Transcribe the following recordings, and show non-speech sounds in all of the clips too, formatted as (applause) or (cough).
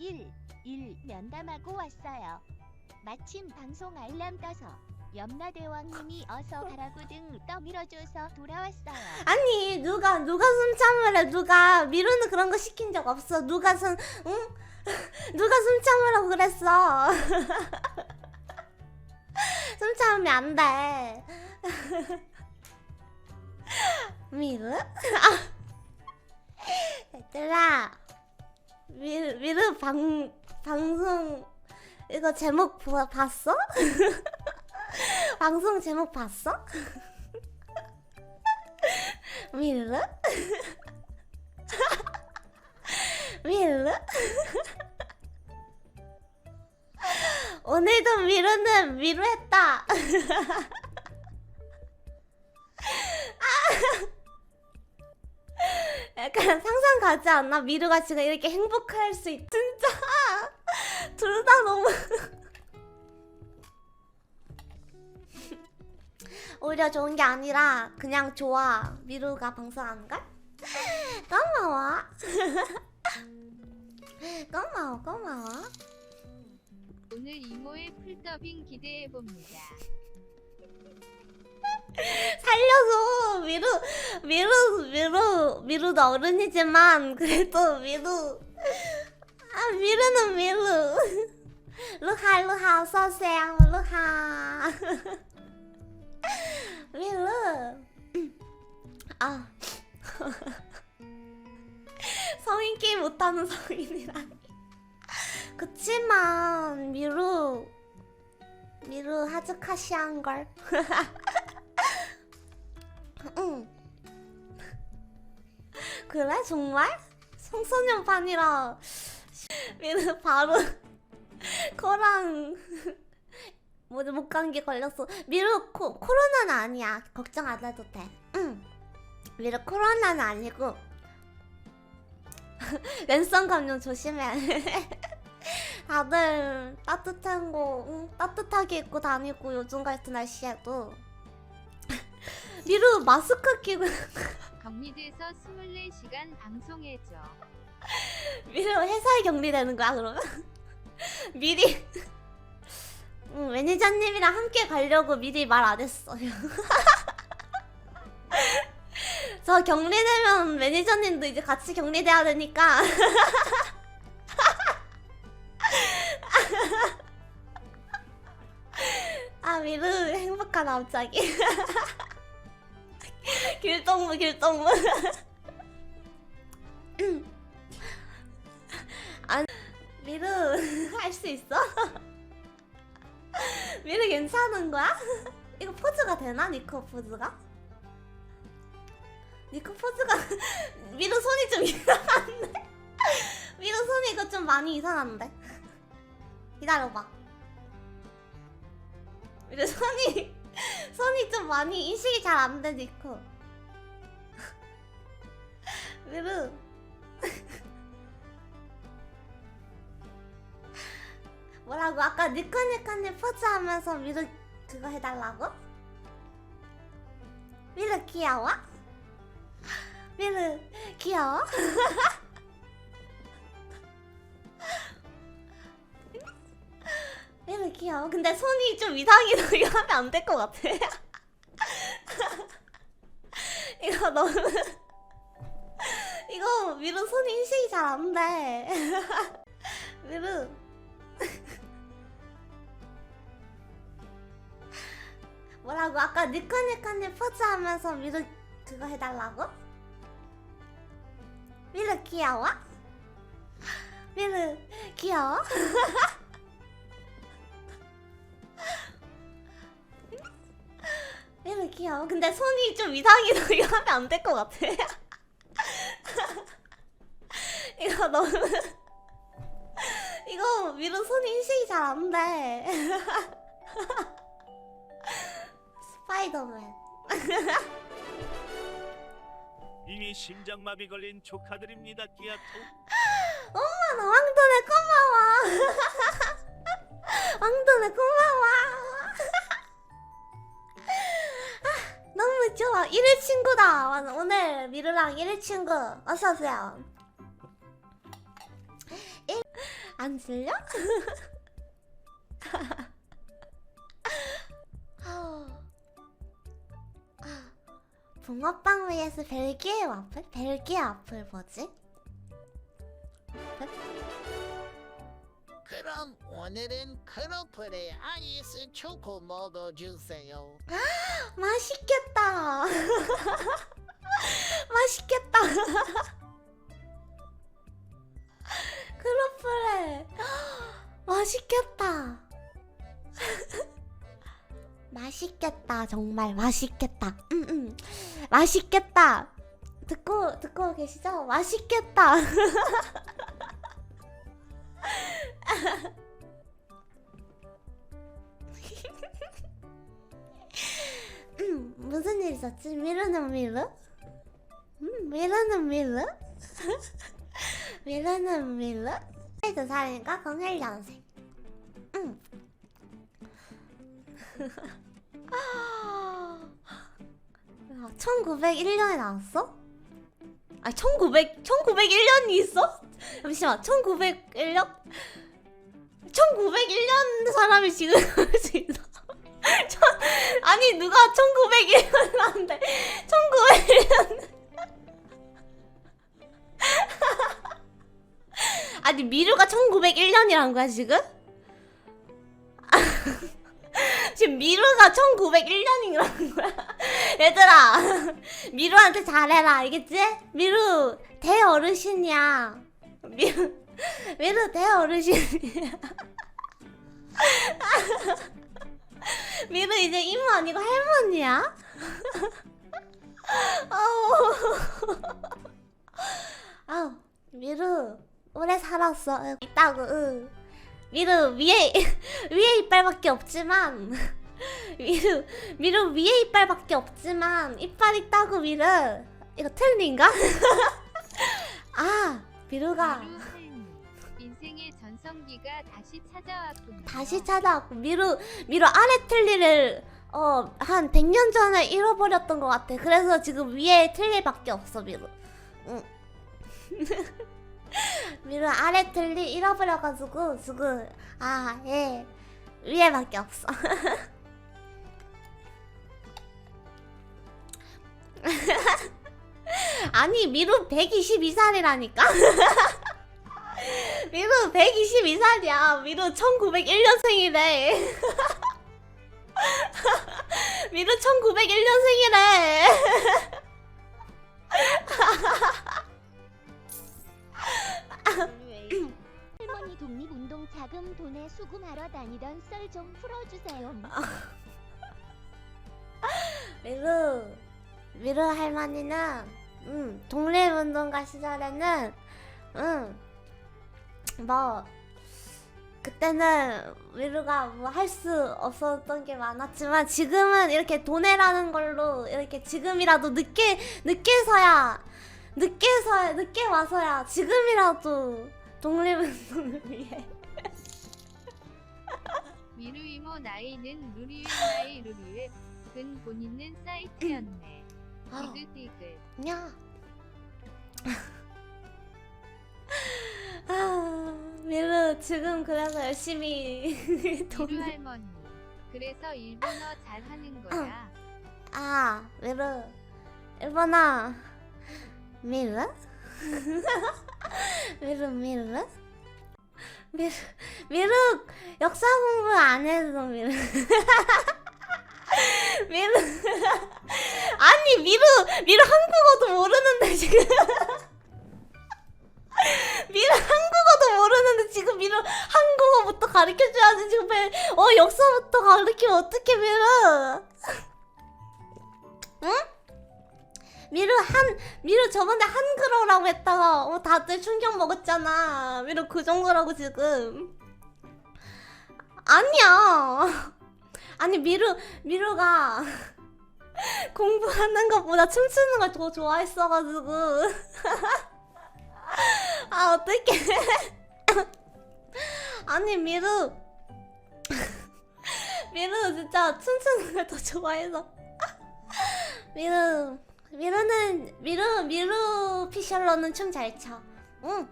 1, 1 면담하고 왔어요. 마침 방송 알람 떠서 염라대왕님이 어서 가라고 등 떠밀어줘서 돌아왔어요. 아니 누가 누가 숨 참으래 누가 미루는 그런 거 시킨 적 없어 누가 숨 응? (laughs) 누가 숨 참으라고 그랬어 숨 참으면 안돼 미루? (laughs) 아. 얘들아 미루, 미루 방, 방송 이거 제목 보, 봤어? (laughs) 방송 제목 봤어? (laughs) 미루? 미루? (laughs) 오늘도 미루는 미루했다. 약간 (laughs) 상상 가지 않나? 미루가 지금 이렇게 행복할 수 있. 진짜 (laughs) 둘 다 너무. (laughs) 오히려 좋은 게 아니라 그냥 좋아. 미루가 방송하는 걸? 고마워. 고마워, 고마워. 오늘 이모의 풀더빙 기대해 봅니다. (laughs) 살려줘. 미루, 미루, 미루, 미루도 어른이지만 그래도 미루. 아, 미루는 미루. (laughs) 루하, 루하, 어서오세요. 루하. (laughs) 미루. 아. 성인 게임 못하는 성인이라니. 그치만 미루 미루 하즈카시한 걸. 응. 그래 정말? 청소년반이라 미루 바로 코랑 뭐지 목 감기 걸렸어. 미루 코 코로나는 아니야. 걱정 안 해도 돼. 응. 미루 코로나는 아니고 (laughs) 랜선 감염 조심해. (laughs) 다들 따뜻한 거 응, 따뜻하게 입고 다니고 요즘 같은 날씨에도 미루 마스크 끼고 경리돼서 24시간 방송해줘. (laughs) 미루 회사에 격리되는 거야 그러면? (laughs) 미리 응, 매니저님이랑 함께 가려고 미리 말 안 했어요. (laughs) 저 격리되면 매니저님도 이제 같이 격리돼야 되니까 아 미루 행복하다 갑자기 (laughs) 길동무 길동무 안 미루 (laughs) 할수 있어? (laughs) 미루 괜찮은 거야? 이거 포즈가 되나 니코 포즈가? 니코 포즈가 미루 손이 좀 이상한데? 미루 손이 이거 좀 많이 이상한데? 기다려봐 미루 손이 많이 인식이 잘안돼 니코 (laughs) 미루 (laughs) 뭐라고 아까 니코니코니 포즈 하면서 미루 그거 해달라고? 미루 귀여워? (laughs) 미루 귀여워? 미루 귀여워 근데 손이 좀 이상해서 이거 하면 안 될 것 같아 (laughs) 이거 너무 (laughs) 이거 미루 손이 인식이 잘 안 돼 (laughs) 미루 뭐라고 아까 니코니코니 포즈 하면서 미루 그거 해달라고? 미루 귀여워? 미루 귀여워? 귀여워 근데 손이 좀 이상해서 (laughs) 이거 하면 안 될 것 같아. (laughs) 이거 너무 (laughs) 이거 미루 손이 인식이 잘 안 돼. 스파이더맨. 이미 심장마비 걸린 조카들입니다. 끼아토. 엄마 나 왕돈에 고마워. 왕돈에 고마워 아, 좋아 일일 친구다 맞아, 오늘 미루랑 일일 친구 어서오세요 일... 안 들려? (laughs) 아우. 아, 붕어빵 위에서 벨기에 와플? 벨기에 와플 뭐지? 오늘은 크로플에 아이스 초코 먹어주세요. (gasps) 맛있겠다. (laughs) 맛있겠다. (laughs) 크로플에 (gasps) 맛있겠다. (laughs) 맛있겠다. 정말 맛있겠다. 음, 음. 맛있겠다. 듣고 듣고 계시죠? 맛있겠다. 일 있었지? 미르는 미르? 음, 미르는 미르? 미르는 미르? 22살이니까 01년생 음. 아, 1901년에 나왔어? 아, 1900, 1901년이 있어? 잠시만, 1901년? 1901년 사람이 지금 (laughs) 할 수 있어? 천, 아니, 누가 1901년 나는데, 1901년. 아니, 미루가 1901년이란 거야, 지금? 지금 미루가 1901년이라는 거야. 얘들아, 미루한테 잘해라, 알겠지? 미루, 대어르신이야. 미루, 미루 대어르신이야. (laughs) 미루 이제 이모 아니고 할머니야? (laughs) 아우. 아우, 미루, 오래 살았어. 응, 있다고, 응. 미루, 위에, (laughs) 위에 이빨밖에 없지만, 미루, 미루 위에 이빨밖에 없지만, 이빨 있다고, 미루. 이거 틀린가? 아, 미루가. 인생의 전성기가 다시 찾아왔군요. 다시 찾아왔고 미루 미루 아래 틀니를 어 한 100년 전에 잃어버렸던 것 같아. 그래서 지금 위에 틀니밖에 없어 미루. 응. (laughs) 미루 아래 틀니 잃어버려가지고 지금 아예 위에밖에 없어. (laughs) 아니 미루 122살이라니까. (laughs) (laughs) 미루 122살이야. 미루 1901년생이래. (laughs) 미루 1901년생이래. 할머니 독립운동 자금 돈에 수금하러 다니던 썰 좀 풀어주세요. (laughs) 미루 미루 할머니는 음 독립운동가 시절에는 음 뭐 그때는 미루가 뭐 할 수 없었던 게 많았지만 지금은 이렇게 돈해라는 걸로 이렇게 지금이라도 늦게 늦게서야 늦게서 늦게 와서야 지금이라도 독립운동을 (laughs) 위해 미루 이모 나이는 루리윌 나이 루리윌. 근 본인은 사이트였네. 아, 디귿디귿. 야. 아, 미루 지금 그래서 열심히 (laughs) 돈. 미루 할머니. 그래서 일본어 잘하는 거야. 아, 미루 일본어 미루? 미루 미루? 미루 미루 역사 공부 안 해서 미루. 미루 아니 미루 미루 한국어도 모르는데 지금 (laughs) 지금 미루 한국어부터 가르쳐줘야지 지금 왜, 어 역사부터 가르치면 어떻게 미루 응? 미루 한 미루 저번에 한글어라고 했다가 어 다들 충격 먹었잖아. 미루 그 정도라고 지금. 아니야. 아니 미루 미루가 (laughs) 공부하는 것보다 춤추는 걸 더 좋아했어가지고. (laughs) 아 어떡해 아니 미루 (laughs) 미루 진짜 춤추는 걸 더 좋아해서 (laughs) 미루 미루는 미루 미루 피셜러는 춤 잘 춰. 응.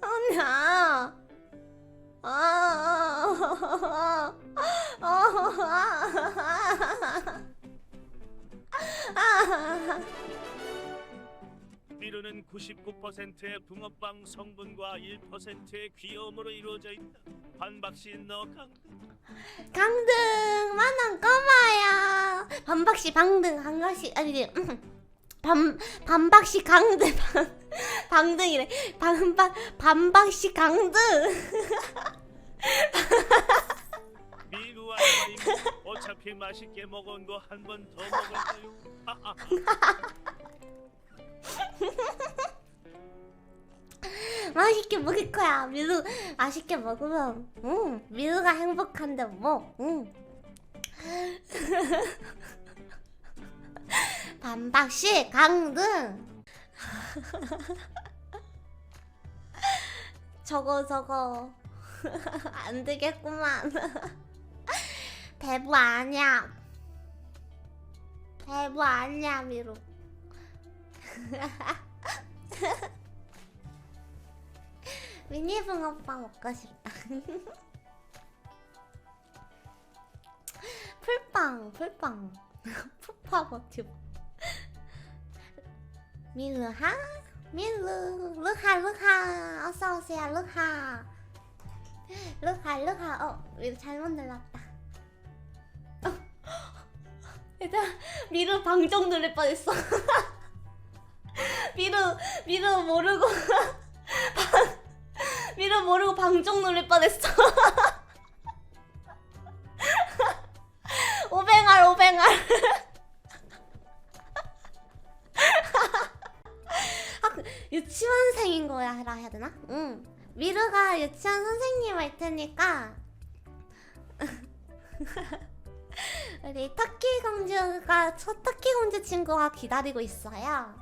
아니야. 아. 아. 아. 아. 아. (laughs) 미르는 99%의 붕어빵 성분과 1%의 귀여움으로 이루어져 있다. 반박시 너 강등. 강등 만원 꼬마야 반박시 방등 한가시 아니 반 반박시 강등 방, (laughs) 방등이래 반박 반박시 강등 타임 어차피 맛있게 먹은 거 한 번 더 먹을까요? (laughs) 하하하. (laughs) 맛있게 먹을 거야. 미루 맛있게 먹으면 응 미루가 행복한데 뭐응. (laughs) 반박시 강등. (laughs) 저거 저거. 안 되겠구만. 대부 아니야. 대부 아니야 미루 (laughs) 미니 붕어빵 먹고 싶다. (laughs) 풀빵, 풀빵. (laughs) 푸파 버튜브. 미르하? 미르, 루하, 루하. 어서오세요, 루하. 루하, 루하. 어, 미르 잘못 눌렀다. 어. 얘들아, 미르 방정 누를 뻔했어. (laughs) 미르, 미르 모르고. (laughs) 미르 모르고 방종 놀릴 뻔했어. (laughs) 오뱅알 오뱅알. 아, 그 유치원생인 거야 해라 해야 되나? 응. 미르가 유치원 선생님 할 테니까 우리 터키 공주가 첫 터키 공주 친구가 기다리고 있어요.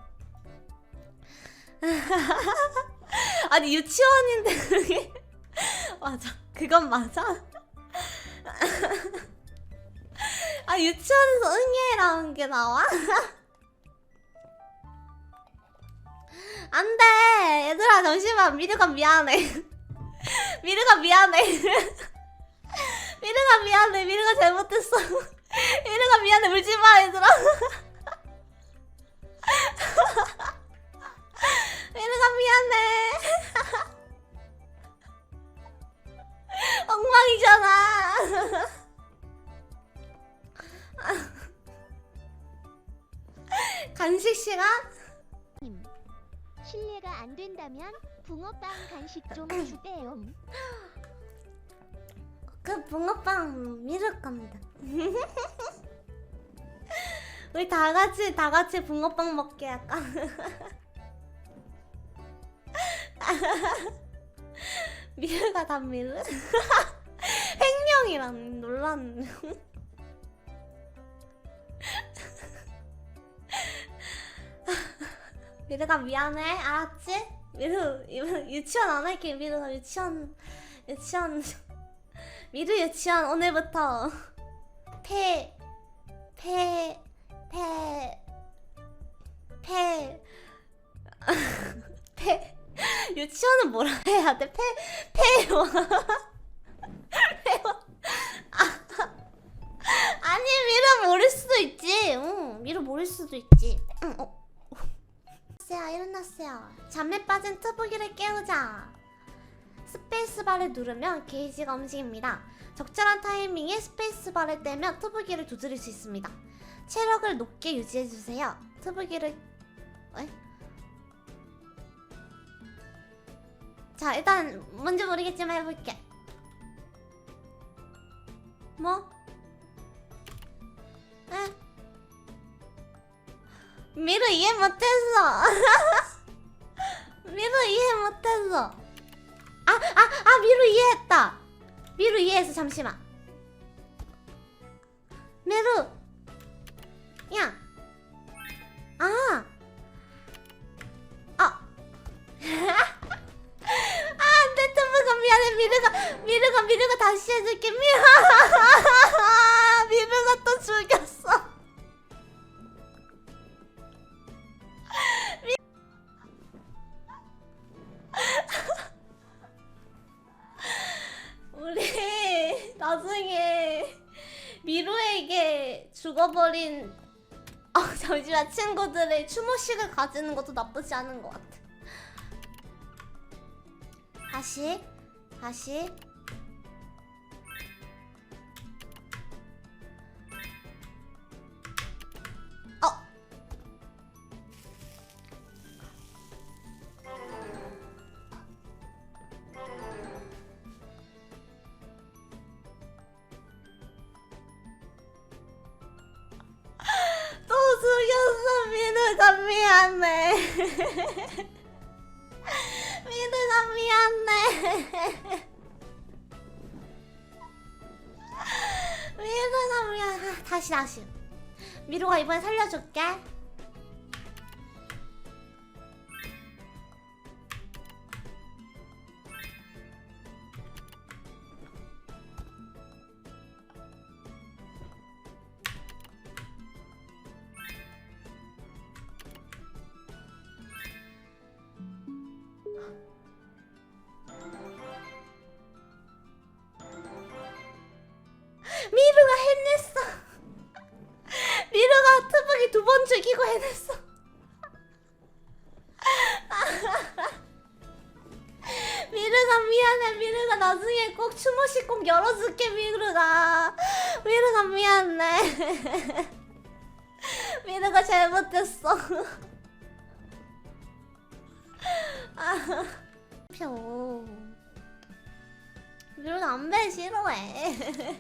(laughs) 아니 유치원인데 그게? (laughs) 맞아. 그건 맞아? (laughs) 아 유치원에서 응애라는 게 나와? 안돼. 얘들아 잠시만. 미르가 미안해. 미르가 미안해. 미르가 미안해. 미르가 잘못했어. 미르가 미안해. 울지마 얘들아 미르가 미안해 (laughs) 엉망이잖아. (laughs) 간식 시간? 실례가 안 된다면 붕어빵 간식 좀 (laughs) 주대요. 그 붕어빵 미룰 겁니다. 우리 다 같이 다 같이 붕어빵 먹게 할까? 미르가 다 미르? (laughs) 횡령이란 논란. (laughs) 미르가 미안해, 알았지? 미르 유치원 안 할게. 미르가 유치원 유치원 (laughs) 미르 유치원 오늘부터 폐, 폐, 폐, 폐, 폐. (laughs) 유치원은 뭐라 해야 돼? 폐, 폐와. 폐와. 아, 아니, 미르 모를 수도 있지. 응, 미르 모를 수도 있지. 응, 어. 일어났어요, 일어났어요. 잠에 빠진 트부기를 깨우자. 스페이스바를 누르면 게이지가 움직입니다. 적절한 타이밍에 스페이스바를 떼면 투부기를 두드릴 수 있습니다. 체력을 높게 유지해주세요. 투부기를... 에? 자, 일단 뭔지 모르겠지만 해볼게. 뭐? 에? 미르 이해 못했어. (laughs) 미르 이해 못했어. 아, 아, 아, 미루 이해했다. 미루 이해했어. 잠시만. 미루. 야. 아. 아. (laughs) 미안해 미르가 미르가 미르가 다시 해줄게. 미르가 (laughs) 미르가 또 죽였어. 미... (laughs) 우리 나중에 미루에게 죽어버린 어, 잠시만 친구들의 추모식을 가지는 것도 나쁘지 않은 것 같아. 다시. 다시 다시 다시 미루가 이번에 살려줄게 표 미르가 안배 싫어해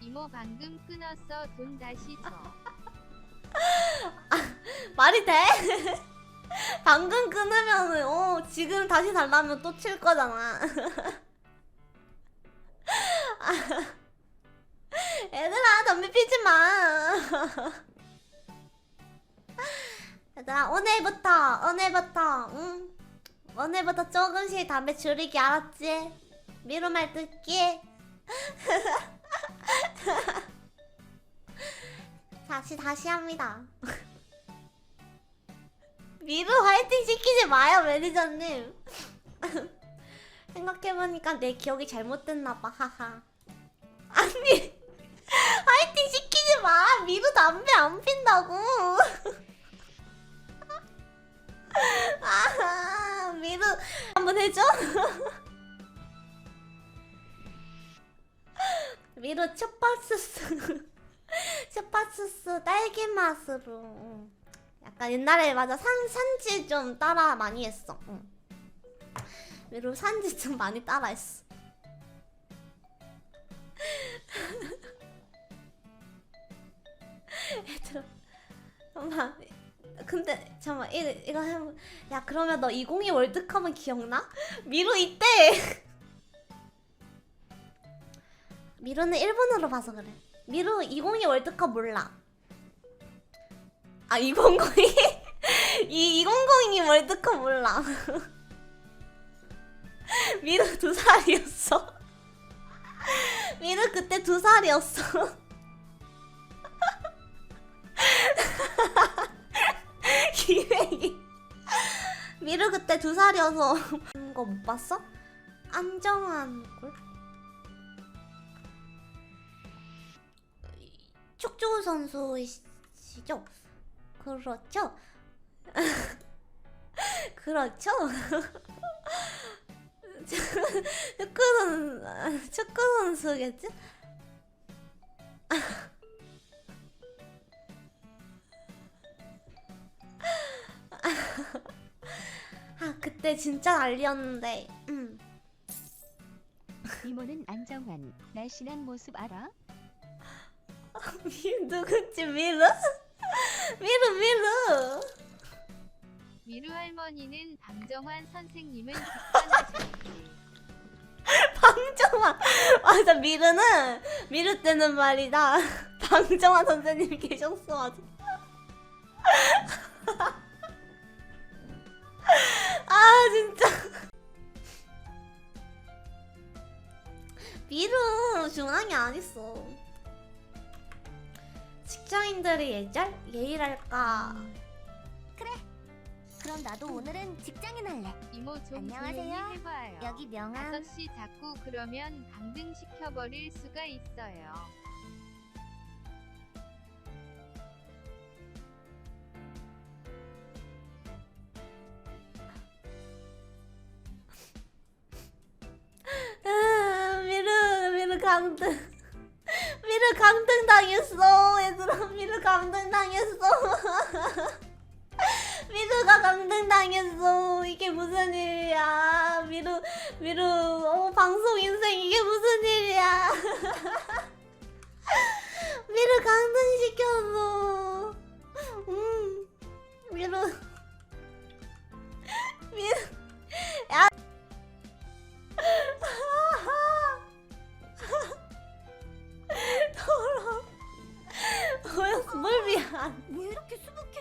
이모 방금 끊었어 돈 다시 줘. 말이 돼? 방금 끊으면 어 지금 다시 달라면 또 칠 거잖아. 얘들아 담배 피지 마. 얘들아 오늘부터 오늘부터 응 오늘부터 조금씩 담배 줄이기 알았지? 미루 말 듣기. (laughs) 다시 다시 합니다. (laughs) 미루 화이팅 시키지 마요 매니저님 (laughs) 생각해보니까 내 기억이 잘못됐나봐 하하 아니 화이팅 시키지 마 미루 담배 안 핀다고 아 미루 한번 해줘 미루 첩바스스 첩바스스 딸기 맛으로 약간 옛날에 맞아 산 산지 좀 따라 많이 했어. 응. 외로 산지 좀 많이 따라 했어. (laughs) 얘들아, 잠깐만. 근데 잠깐만 이거 이거 해보. 야 그러면 너 2022 월드컵은 기억나? (laughs) 미루 이때. (laughs) 미루는 일본어로 봐서 그래. 미루 2022 월드컵 몰라. 아 2002? (laughs) 이 2002 월드컵 몰라. 미르 두 살이었어. 미르 그때 두 살이었어. 미르 그때 두 살이어서 (laughs) 이거 못 봤어? 안정환 꼴? 축구 선수이시죠? 그렇죠? (laughs) 그렇죠? (laughs) 축구 선 축구 선수겠지? 아 그때 진짜 난리였는데. 음. 이모는 안정환 날씬한 모습 알아? 미 누구지 미르? 미르 미르. 미루 할머니는 방정환 선생님은. (laughs) 방정환 맞아 미르는 미르 때는 말이다 (laughs) 방정환 선생님이 계셨어 아주 아 진짜 미르 중앙이 아니었어 직장인들이 예절 예의랄까 그럼 나도 오늘은 직장인 할래. 이모 좀 안녕하세요. 조용히 해봐요. 여기 명함. 아저씨 자꾸 그러면 강등 시켜버릴 수가 있어요. 강등. (laughs) 미르 강등 당했어. 얘들아 미르 강등 당했어. (laughs) 미르가 강등 당했어. 이게 무슨 일이야? 미르 미르 어 방송 인생 이게 무슨 일이야? (laughs) 미르 강등 시켰어. 음 미르 안 왜 이렇게 수북해?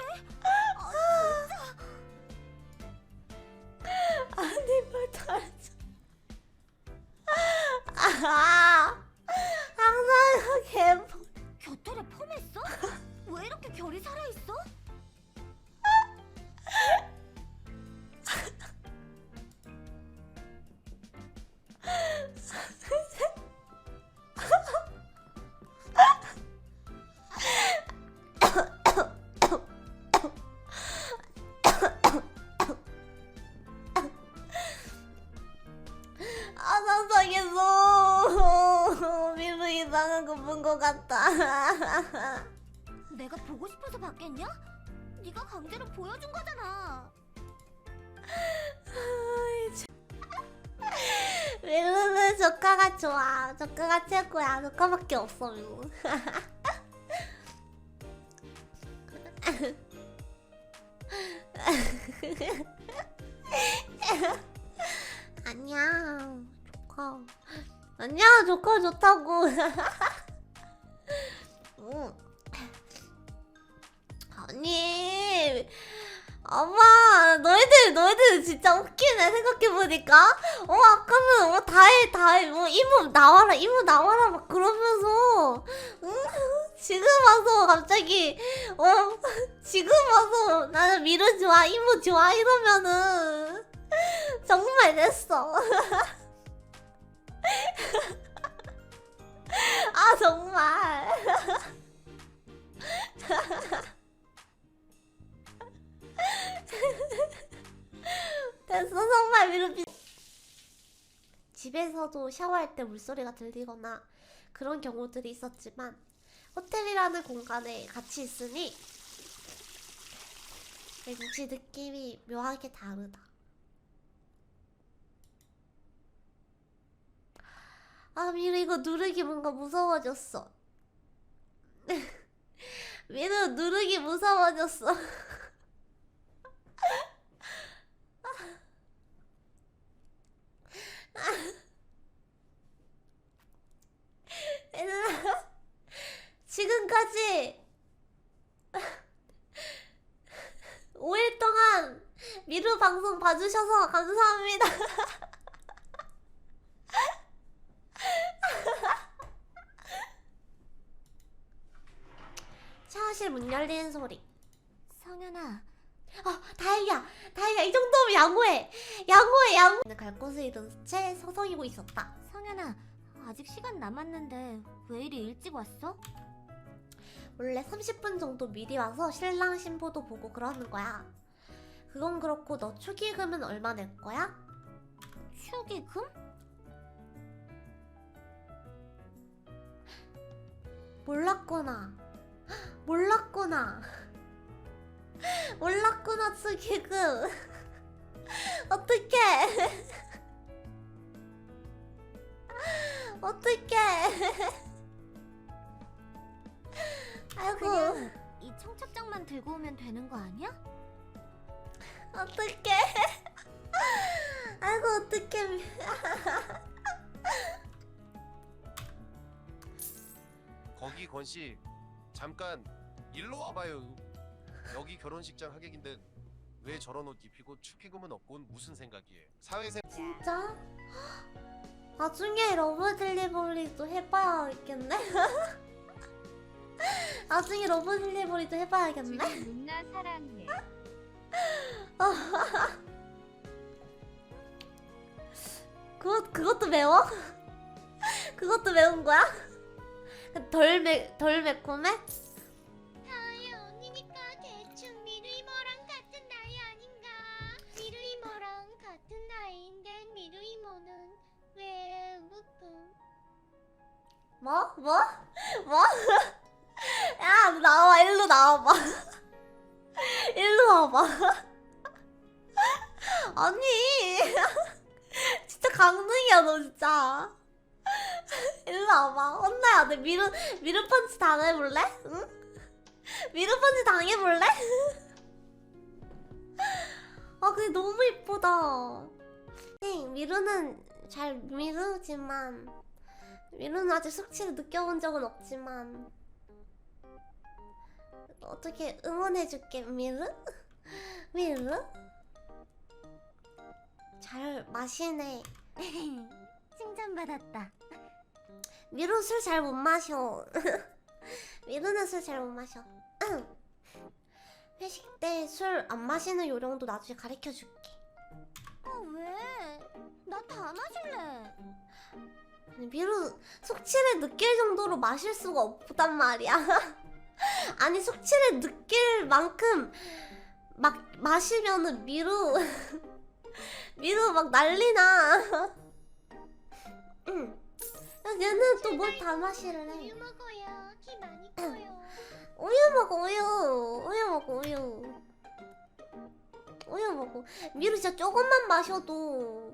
강제로 보여준 거잖아. 미르는 조카가 좋아. 조카가 최고야. 조카밖에 없어 미르 (laughs) 아니야 조카. 아니야 조카 좋다고. 응. (laughs) 아니 아마 너희들 너희들 진짜 웃기네 생각해보니까. 어 아까는 어 다해 다해 뭐 이모 나와라 이모 나와라 막 그러면서. 응? 지금 와서 갑자기 어? 지금 와서 나는 미르 좋아 이모 좋아 이러면은. 정말 됐어 (laughs) 집에서도 샤워할 때 물소리가 들리거나 그런 경우들이 있었지만 호텔이라는 공간에 같이 있으니 왠지 느낌이 묘하게 다르다. 아 미르 이거 누르기 뭔가 무서워졌어. (laughs) 미르 누르기 무서워졌어. (laughs) 얘들아 (laughs) 지금까지 (laughs) 5일 동안 미루 방송 봐주셔서 감사합니다. (laughs) 샤워실 문 열리는 소리. 성현아, 어, 다행이야. 다행이야. 이 정도면 양호해. 양호해, 양호. 갈 곳을 잃은 채 서성이고 있었다. 성현아, 아직 시간 남았는데 왜 이리 일찍 왔어? 원래 30분 정도 미리 와서 신랑 신부도 보고 그러는 거야. 그건 그렇고 너 축의금은 얼마 낼 거야? 축의금? 몰랐구나. 몰랐구나. 몰랐구나 축의금. (laughs) 어떡해. (laughs) 아이고. 그냥 이 청첩장만 들고 오면 되는 거 아니야? 어떡해. (laughs) 아이고 어떡해. (laughs) 거기 권씨 잠깐 일로 와봐요. 여기 결혼식장 하객인데 왜 저런 옷 입히고 축의금은 없고 온 무슨 생각이에요? 사회생 진짜? 나중에 러브 딜리버리도 해봐야겠네. (laughs) 나중에 러브 딜리버리도 해봐야겠네. 지금 누나 사랑해. (laughs) 그것 그것도 매워? (laughs) 그것도 매운 거야? 덜 매, 덜 매콤해? 다혜 언니니까 대충 미르 이모랑 같은 나이 아닌가? 미르 이모랑 같은 나이인데 미르 이모는 왜 웃음? 뭐? 뭐? 뭐? (laughs) 야, 너 나와. 일로 나와봐. (laughs) 일로 와봐. (laughs) 아니. 진짜 강릉이야, 너 진짜. 일로 와봐. 혼나야 돼. 미르, 미르 펀치 당해볼래? 응? 미르 펀치 당해볼래? 아, 근데 너무 이쁘다. 네, 미르는 잘 미르지만, 미르는 아직 숙취를 느껴본 적은 없지만, 어떻게 응원해줄게, 미르? 미르? (laughs) 잘 마시네. (laughs) 칭찬받았다. 미루 술 잘 못 마셔. (laughs) 미루는 술 잘 못 마셔. (clears throat) 회식 때 술 안 마시는 요령도 나중에 가르쳐 줄게. 어, 왜? 나다 마실래. 아니, 미루 숙취를 느낄 정도로 마실 수가 없단 말이야. (laughs) 아니 숙취를 느낄 만큼 막 마시면은 미루 미루 (laughs) 막 난리나. (laughs) 응. 야, 얘는 또 뭘 다 마실래? 먹어요. 키 많이 커요. 우유 먹어 우유 우유 먹어 우유 우유 먹어 미루 진짜 조금만 마셔도